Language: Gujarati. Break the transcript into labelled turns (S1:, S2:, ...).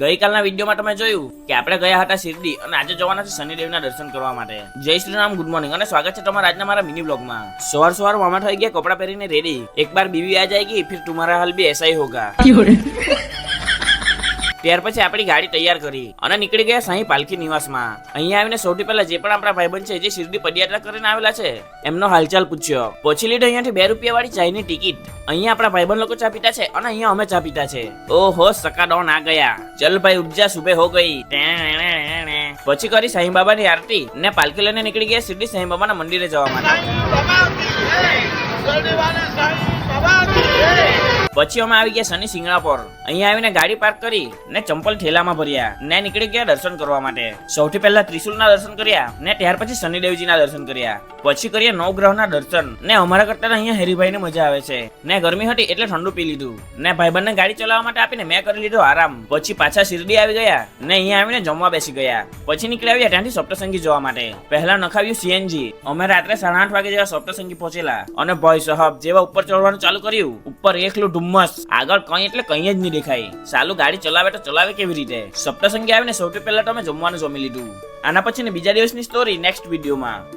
S1: ગઈકાલના વિડીયોમાં તમે જોયું કે આપણે ગયા હતા શિરડી અને આજે જવાના છે શનિદેવના દર્શન કરવા માટે. જય શ્રી રામ ગુડ મોર્નિંગ અને સ્વાગત છે તમારા આજના મારા મિની બ્લોગમાં સવાર સવાર મામા થઈ ગયા, કપડા પહેરીને રેડી એક બાર બીવી આ જાયગી ફિર તુમારા હાલ બી એસા હી હોગા ત્યાર પછી આપણી ગાડી તૈયાર કરી અને નીકળી ગયા સાંઈ પાલખી નિવાસમાં. અહીંયા આવીને સૌથી પહેલા જે પણ આપણા ભાઈબંધ છે, જે શિરડી પદયાત્રા કરીને આવેલા છે, એમનો હાલચાલ પૂછ્યો. પછી લીધો અહીંયાથી બે રૂપિયા વાળી ચાઈની ટિકિટ. અહીંયા આપણા ભાઈબંધ લોકો ચા પીતા છે અને અહીંયા અમે ચા પીતા છે. ઓહો સકા ડોન આ ગયા. ચલ ભાઈ, ઉપજા સુબે હો ગઈ. પછી કરી સાંઈ બાબાની આરતી ને પાલખી લઈને નીકળી ગયા શિરડી સાંઈ બાબાના મંદિરે જવા માટે. પછી અમે આવી ગયા શનિ સિંગણાપોર. અહીંયા આવીને ગાડી પાર્ક કરી ને ચંપલ ઠેલામાં ભર્યા ને નીકળી ગયા દર્શન કરવા માટે. સૌથી પહેલા ત્રિશુલના દર્શન કર્યા ને ત્યાર પછી શનિદેવજીના દર્શન કર્યા. પછી કરીએ નવગ્રહના દર્શન. ને અમારા કરતા અહીંયા હરિભાઈને મજા આવે છે. ને ગરમી હતી એટલે ઠંડુ પી લીધું. ને ભાઈબંધને ગાડી ચલાવવા માટે આપીને મેં કરી લીધો આરામ. પછી પાછા શિરડી આવી ગયા. ને અહીંયા આવીને જમવા બેસી ગયા. પછી નીકળી આવ્યા ત્યાંથી સપ્તસંગી જોવા માટે. પહેલા નખાવ્યું સીએનજી. અમે રાત્રે સાડા આઠ વાગે જેવા સપ્તસંગી પહોંચેલા. અને ભાઈ સાહેબ જેવા ઉપર ચડવાનું ચાલુ કર્યું. ઉપર એકલું ધુમ્મસ આગળ કઈ એટલે કઈ જ નહીં દેખાય. સાલું ગાડી ચલાવે તો ચલાવે કેવી રીતે? સપ્તસંગી આવીને સૌથી પહેલા તો અમે જમવાનું જમી લીધું. આના પછી બીજા દિવસની સ્ટોરી નેક્સ્ટ વિડીયોમાં